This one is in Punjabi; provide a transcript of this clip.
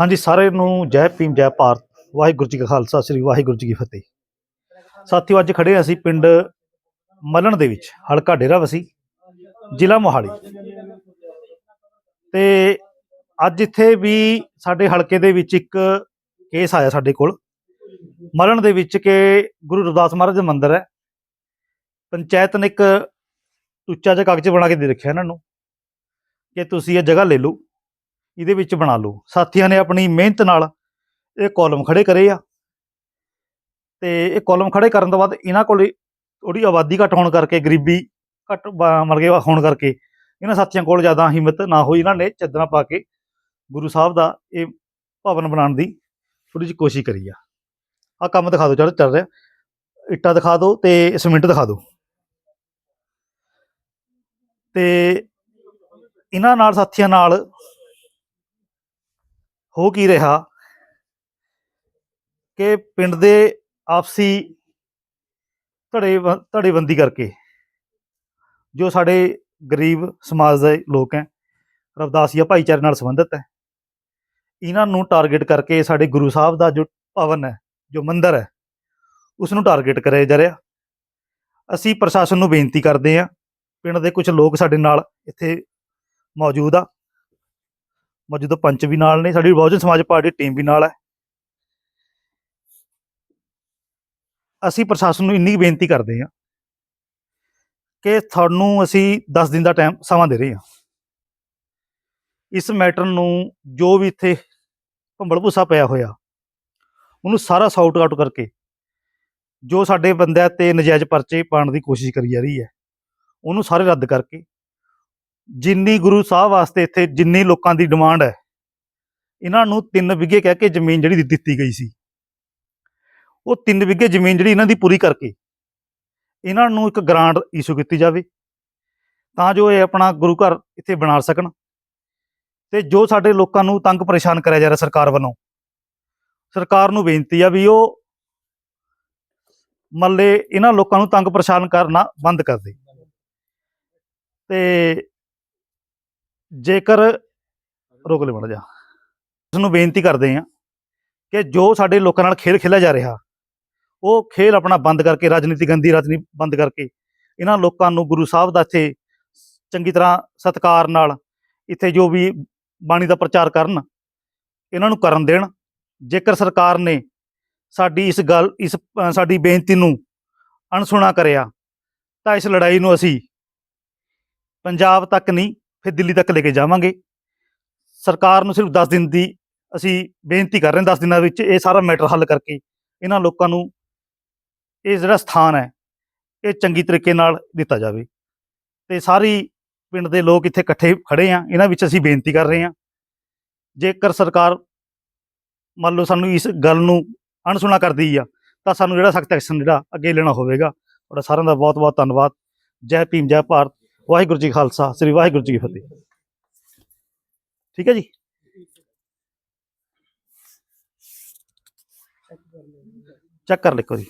ਹਾਂਜੀ ਸਾਰਿਆਂ ਨੂੰ ਜੈ ਭੀਮ, ਜੈ ਭਾਰਤ। ਵਾਹਿਗੁਰੂ ਜੀ ਕਾ ਖਾਲਸਾ, ਸ੍ਰੀ ਵਾਹਿਗੁਰੂ ਜੀ ਕੀ ਫਤਿਹ। ਸਾਥੀਓ, ਅੱਜ ਖੜੇ ਅਸੀਂ ਪਿੰਡ ਮਲਣ ਦੇ ਵਿੱਚ, ਹਲਕਾ ਡੇਰਾਬੱਸੀ ਜ਼ਿਲ੍ਹਾ ਮੋਹਾਲੀ। ਤੇ ਅੱਜ ਇੱਥੇ ਵੀ ਸਾਡੇ ਹਲਕੇ ਦੇ ਵਿੱਚ ਇੱਕ ਕੇਸ ਆਇਆ ਸਾਡੇ ਕੋਲ। ਮਲਣ ਦੇ ਵਿੱਚ ਕਿ ਗੁਰੂ ਰਵਿਦਾਸ ਮਹਾਰਾਜ ਦਾ ਮੰਦਿਰ ਹੈ। ਪੰਚਾਇਤ ਨੇ ਇੱਕ ਉੱਚਾ ਜਿਹਾ ਕਾਗਜ਼ ਬਣਾ ਕੇ ਦੇ ਰੱਖਿਆ ਇਹਨਾਂ ਨੂੰ ਕਿ ਤੁਸੀਂ ਇਹ ਜਗ੍ਹਾ ਲੈ ਲਓ। ਇਹਦੇ ਵਿੱਚ ਬਣਾ ਲਓ। ਸਾਥੀਆਂ ਨੇ ਆਪਣੀ ਮਿਹਨਤ ਨਾਲ ਇਹ ਕਾਲਮ ਖੜੇ ਕਰੇ ਆ। ਤੇ ਇਹ ਕਾਲਮ ਖੜੇ ਕਰਨ ਤੋਂ ਬਾਅਦ ਇਹਨਾਂ ਕੋਲ ਥੋੜੀ ਆਬਾਦੀ ਘੱਟ ਹੋਣ ਕਰਕੇ, ਗਰੀਬੀ ਘੱਟ ਬ- ਮਰ ਹੋਣ ਕਰਕੇ ਇਹਨਾਂ ਸਾਥੀਆਂ ਕੋਲ ਜ਼ਿਆਦਾ ਹਿੰਮਤ ਨਾ ਹੋਈ। ਇਹਨਾਂ ਨੇ ਚੱਦਰਾਂ ਪਾ ਕੇ ਗੁਰੂ ਸਾਹਿਬ ਦਾ ਇਹ ਭਵਨ ਬਣਾਉਣ ਦੀ ਥੋੜੀ ਜਿਹੀ ਕੋਸ਼ਿਸ਼ ਕਰੀ ਆ। ਆ ਕੰਮ ਦਿਖਾ ਦਿਓ, ਚੱਲ ਚੱਲ ਰਿਹਾ। ਇੱਟਾਂ ਦਿਖਾ ਦਿਓ ਤੇ ਸਿਮੈਂਟ ਦਿਖਾ ਦਿਓ। ਤੇ ਇਹਨਾਂ ਨਾਲ ਸਾਥੀਆਂ ਨਾਲ ਹੋ ਕੀ ਰਿਹਾ? ਕਿ ਪਿੰਡ ਦੇ ਆਪਸੀ ਧੜੇ ਧੜੇਬੰਦੀ ਕਰਕੇ ਜੋ ਸਾਡੇ ਗਰੀਬ ਸਮਾਜ ਦੇ ਲੋਕ ਹੈ, ਰਵਦਾਸੀਆ ਭਾਈਚਾਰੇ ਨਾਲ ਸੰਬੰਧਿਤ ਹੈ, ਇਹਨਾਂ ਨੂੰ ਟਾਰਗੇਟ ਕਰਕੇ ਸਾਡੇ ਗੁਰੂ ਸਾਹਿਬ ਦਾ ਜੋ ਭਵਨ ਹੈ, ਜੋ ਮੰਦਿਰ ਹੈ ਉਸ ਨੂੰ ਟਾਰਗੇਟ ਕਰਿਆ ਜਾ ਰਿਹਾ। ਅਸੀਂ ਪ੍ਰਸ਼ਾਸਨ ਨੂੰ ਬੇਨਤੀ ਕਰਦੇ ਹਾਂ, ਪਿੰਡ ਦੇ ਕੁਝ ਲੋਕ ਸਾਡੇ ਨਾਲ ਇੱਥੇ ਮੌਜੂਦ ਆ। ਮੌਜੂਦਾ ਪੰਚ ਵੀ ਨਾਲ ਨੇ, ਸਾਡੀ ਬਹੁਜਨ ਸਮਾਜ ਪਾਰਟੀ ਟੀਮ ਵੀ ਨਾਲ ਹੈ। ਅਸੀਂ ਪ੍ਰਸ਼ਾਸਨ ਨੂੰ ਇੰਨੀ ਕੁ ਬੇਨਤੀ ਕਰਦੇ ਹਾਂ ਕਿ ਤੁਹਾਨੂੰ ਅਸੀਂ 10 ਦਿਨ ਦਾ ਟਾਈਮ ਸਮਾਂ ਦੇ ਰਹੇ ਹਾਂ। ਇਸ ਮੈਟਰ ਨੂੰ ਜੋ ਵੀ ਇੱਥੇ ਭੰਬਲ ਭੂਸਾ ਪਿਆ ਹੋਇਆ, ਉਹਨੂੰ ਸਾਰਾ ਸੌਟ ਆਊਟ ਕਰਕੇ ਜੋ ਸਾਡੇ ਬੰਦਿਆਂ ਤੇ ਨਜਾਇਜ਼ ਪਰਚੇ ਪਾਉਣ ਦੀ ਕੋਸ਼ਿਸ਼ ਕਰੀ ਜਾ ਰਹੀ ਹੈ, ਉਹਨੂੰ ਸਾਰੇ ਰੱਦ ਕਰਕੇ ਜਿੰਨੀ ਗੁਰੂ ਸਾਹਿਬ ਵਾਸਤੇ ਇੱਥੇ ਜਿੰਨੀ ਲੋਕਾਂ ਦੀ ਡਿਮਾਂਡ ਹੈ, ਇਹਨਾਂ ਨੂੰ 3 ਵਿਗੇ ਕਹਿ ਕੇ ਜ਼ਮੀਨ ਜਿਹੜੀ ਦਿੱਤੀ ਗਈ ਸੀ। ਉਹ 3 ਵਿਗੇ ਜ਼ਮੀਨ ਜਿਹੜੀ ਇਹਨਾਂ ਦੀ ਪੂਰੀ ਕਰਕੇ, ਇਹਨਾਂ ਨੂੰ ਇੱਕ ਗ੍ਰਾਂਟ ਇਸ਼ੂ ਕੀਤੀ ਜਾਵੇ, ਤਾਂ ਜੋ ਇਹ ਆਪਣਾ ਗੁਰੂ ਘਰ ਇੱਥੇ ਬਣਾ ਸਕਣ, ਤੇ ਜੋ ਸਾਡੇ ਲੋਕਾਂ ਨੂੰ ਤੰਗ ਪਰੇਸ਼ਾਨ ਕਰਿਆ ਜਾ ਰਿਹਾ ਸਰਕਾਰ ਵੱਲੋਂ, ਸਰਕਾਰ ਨੂੰ ਬੇਨਤੀ ਆ ਵੀ ਉਹ ਮੱਲੇ ਇਹਨਾਂ ਲੋਕਾਂ ਨੂੰ ਤੰਗ ਪਰੇਸ਼ਾਨ ਕਰਨਾ ਬੰਦ ਕਰ ਦੇ। ਤੇ ਜੇਕਰ ਰੋਕ ਲੈ ਮੜ ਜਾ ਉਸ ਨੂੰ ਬੇਨਤੀ ਕਰਦੇ ਆ ਕਿ ਜੋ ਸਾਡੇ ਲੋਕਾਂ ਨਾਲ ਖੇਲ ਖੇਲਿਆ ਜਾ ਰਿਹਾ, ਉਹ ਖੇਲ ਆਪਣਾ ਬੰਦ ਕਰਕੇ, ਰਾਜਨੀਤੀ ਗੰਦੀ ਰਾਜਨੀਤੀ ਬੰਦ ਕਰਕੇ, ਇਹਨਾਂ ਲੋਕਾਂ ਨੂੰ ਗੁਰੂ ਸਾਹਿਬ ਦਾ ਇੱਥੇ ਚੰਗੀ ਤਰ੍ਹਾਂ ਸਤਿਕਾਰ ਨਾਲ ਇੱਥੇ ਜੋ ਵੀ ਬਾਣੀ ਦਾ ਪ੍ਰਚਾਰ ਕਰਨ, ਇਹਨਾਂ ਨੂੰ ਕਰਨ ਦੇਣ। ਜੇਕਰ ਸਰਕਾਰ ਨੇ ਸਾਡੀ ਇਸ ਗੱਲ, ਇਸ ਸਾਡੀ ਬੇਨਤੀ ਨੂੰ ਅਣਸੁਣਾ ਕਰਿਆ, ਤਾਂ ਇਸ ਲੜਾਈ ਨੂੰ ਅਸੀਂ ਪੰਜਾਬ ਤੱਕ ਨਹੀਂ ਫਿਰ ਦਿੱਲੀ ਤੱਕ ਲੈ ਕੇ ਜਾਵਾਂਗੇ। ਸਰਕਾਰ ਨੂੰ ਸਿਰਫ 10 ਦਿਨ ਦੀ ਅਸੀਂ ਬੇਨਤੀ ਕਰ ਰਹੇ ਹਾਂ 10 ਦਿਨਾਂ ਵਿੱਚ ਇਹ ਸਾਰਾ ਮੈਟਰ ਹੱਲ ਕਰਕੇ ਇਹਨਾਂ ਲੋਕਾਂ ਨੂੰ ਇਹ ਜਿਹੜਾ ਸਥਾਨ ਹੈ, ਇਹ ਚੰਗੀ ਤਰੀਕੇ ਨਾਲ ਦਿੱਤਾ ਜਾਵੇ। ਤੇ ਸਾਰੀ ਪਿੰਡ ਦੇ ਲੋਕ ਇੱਥੇ ਇਕੱਠੇ ਖੜੇ ਆ ਇਹਨਾਂ ਵਿੱਚ ਅਸੀਂ ਬੇਨਤੀ ਕਰ ਰਹੇ ਹਾਂ। ਜੇਕਰ ਸਰਕਾਰ ਮੰਨ ਲਓ ਸਾਨੂੰ ਇਸ ਗੱਲ ਨੂੰ ਅਣਸੁਣਾ ਕਰਦੀ ਆ, ਤਾਂ ਸਾਨੂੰ ਜਿਹੜਾ ਸਖਤ ਐਕਸ਼ਨ ਜਿਹੜਾ ਅੱਗੇ ਲੈਣਾ ਹੋਵੇਗਾ। ਤੁਹਾਡਾ ਸਾਰਿਆਂ ਦਾ ਬਹੁਤ ਬਹੁਤ ਧੰਨਵਾਦ। ਜੈ ਭੀਮ, ਜੈ ਭਾਰਤ। ਵਾਹਿਗੁਰੂ ਜੀ ਖਾਲਸਾ, ਸ੍ਰੀ ਵਾਹਿਗੁਰੂ ਜੀ ਕੀ ਫਤਿਹ। ਠੀਕ ਹੈ ਜੀ? ਚੈੱਕ ਕਰ ਲਿਖੋ ਜੀ